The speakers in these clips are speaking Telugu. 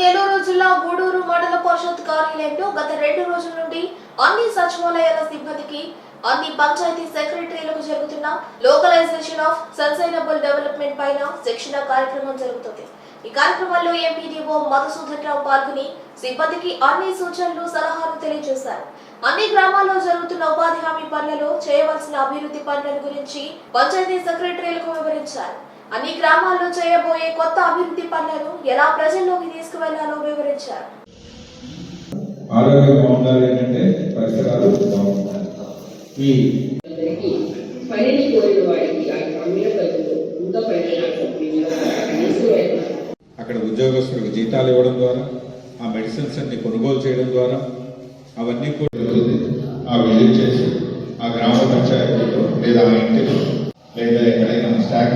నెల్లూరు జిల్లా గూడూరు మండల పరిషత్ కార్యాలయంలో గత రెండు రోజుల నుండి అన్ని సచివాలయాల సిబ్బందికి అన్ని పంచాయతీ సెక్రటరీలకు జరుగుతున్న లోకలైజేషన్ ఆఫ్ సస్టైనబుల్ డెవలప్మెంట్ పైన శిక్షణ కార్యక్రమం జరుగుతుంది. ఈ కార్యక్రమంలో ఎంపీడీఓ మధుసూదన్ రావు పాల్గొని సిబ్బందికి అన్ని సూచనలు సలహాలు తెలియజేశారు. అన్ని గ్రామాల్లో జరుగుతున్న ఉపాధి హామీ పనులలో చేయవలసిన అభివృద్ధి పనుల గురించి పంచాయతీ సెక్రటరీలకు వివరించారు. అన్ని గ్రామాల్లో చేయబోయే కొత్త అభివృద్ధి పనులను ఎలా ప్రజల్లోకి తీసుకువెళ్ళాలో వివరించారు ఆరోగ్యం బాగుండాలి అంటే పరిసరాలు బాగుండాలి ఈ పనిని కోరిన ఇంకా అక్కడ ఉద్యోగస్తులకు జీతాలు ఇవ్వడం ద్వారా ఆ మెడిసిన్స్ అన్ని కొనుగోలు చేయడం ద్వారా అవన్నీ కూడా. ఆ విజిట్ చేసి ఆ గ్రామ పంచాయతీలో లేదా ఆ ఇంటిలో లేదా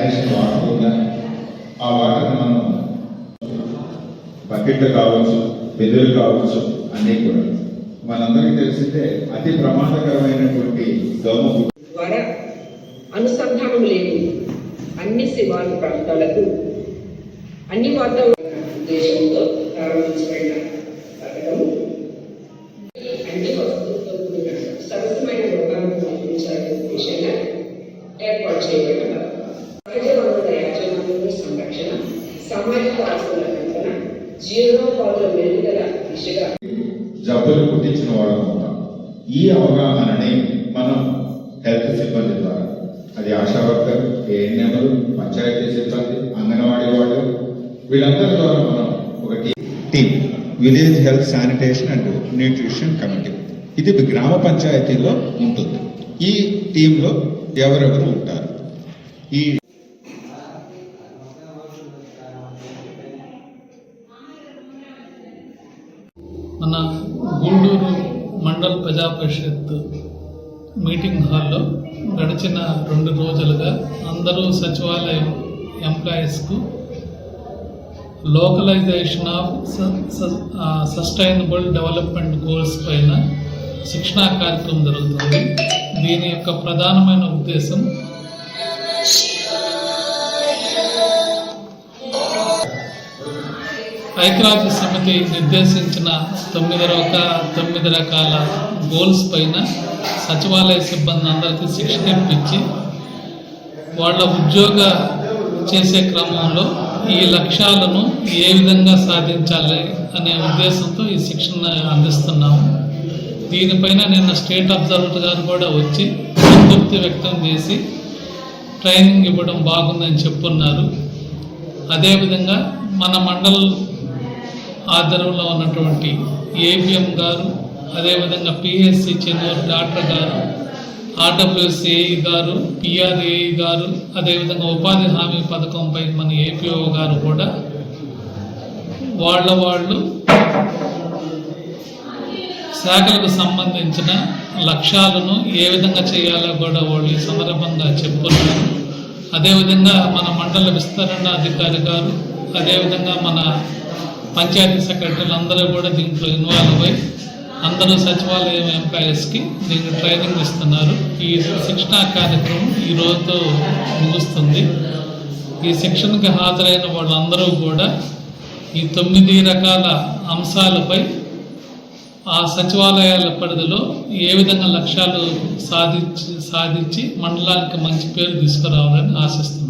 ఎక్కడైనా వాటర్ ఉందని ఆ వాటర్ మనం బకెట్లు కావచ్చు పెద్దలు కావచ్చు అన్నీ కూడా. మనందరికీ తెలిసిందే అతి ప్రమాదకరమైనటువంటి దోమ ద్వారా అనుసంధానం లేని అన్ని శివారు ప్రాంతాలకు అన్ని వాతావరణ ఉద్దేశంతో ప్రారంభించబడిన పథకం అన్ని వస్తువులతో కూడిన సరసమైన రోగాలను పంపించాలనే ఉద్దేశంగా ఏర్పాటు చేయబడిన సామాజిక ఆస్తుల పెంపన జీవనోపాధుల మెరుగుదల దిశగా జబ్బులు పుట్టించిన వాళ్ళం ఈ అవగాహనని మనం హెల్త్ సిబ్బంది ద్వారా అది ఆశా వర్కర్ ఏఎన్ఎంలు పంచాయతీ సిబ్బంది అంగన్వాడీ వాళ్ళు వీళ్ళందరి ద్వారా మనం ఒక team village health sanitation and nutrition committee ఇది గ్రామ పంచాయతీలో ఉంటుంది. ఈ టీంలో ఎవరెవరు ఉంటారు? ఈ మన గూడూరు మండల్ ప్రజా పరిషత్ మీటింగ్ హాల్లో గడిచిన రెండు రోజులుగా అందరూ సచివాలయం ఎంప్లాయీస్కు localization of sustainable development goals పైన శిక్షణా కార్యక్రమం జరుగుతుంది. దీని యొక్క ప్రధానమైన ఉద్దేశం ఐక్యరాజ్య సమితి నిర్దేశించిన తొమ్మిది రక తొమ్మిది రకాల గోల్స్ పైన సచివాలయ సిబ్బంది అందరికీ శిక్షణ ఇప్పించి వాళ్ళ ఉద్యోగ చేసే క్రమంలో ఈ లక్ష్యాలను ఏ విధంగా సాధించాలి అనే ఉద్దేశంతో ఈ శిక్షణ అందిస్తున్నాము. దీనిపైన నిన్న స్టేట్ అబ్జర్వర్ గారు కూడా వచ్చి సంతృప్తి వ్యక్తం చేసి ట్రైనింగ్ ఇవ్వడం బాగుందని చెప్పున్నారు. అదేవిధంగా మన మండల్ ఆధ్వర్యంలో ఉన్నటువంటి ఏపీఎం గారు అదేవిధంగా పిహెచ్సి చెన్నూరు డాక్టర్ గారు ఆర్డబ్ల్యూసిఐ గారు పిఆర్ఏఈ గారు అదేవిధంగా ఉపాధి హామీ పథకంపై మన ఏపీఓ గారు కూడా వాళ్ళ వాళ్ళు శాఖలకు సంబంధించిన లక్ష్యాలను ఏ విధంగా చేయాలో కూడా వాళ్ళు సందర్భంగా చెప్పుకున్నారు. అదేవిధంగా మన మండల విస్తరణ అధికారి గారు అదేవిధంగా మన పంచాయతీ సెక్రటరీలు అందరూ కూడా దీంట్లో ఇన్వాల్వ్ అయ్యి అందరూ సచివాలయం ఎంప్లాయీస్కి దీన్ని ట్రైనింగ్ ఇస్తున్నారు. ఈ శిక్షణా కార్యక్రమం ఈ రోజుతో ముగుస్తుంది. ఈ శిక్షణకి హాజరైన వాళ్ళందరూ కూడా ఈ తొమ్మిది రకాల అంశాలపై ఆ సచివాలయాల పరిధిలో ఏ విధంగా లక్ష్యాలు సాధించి సాధించి మండలానికి మంచి పేరు తీసుకురావాలని ఆశిస్తున్నాను.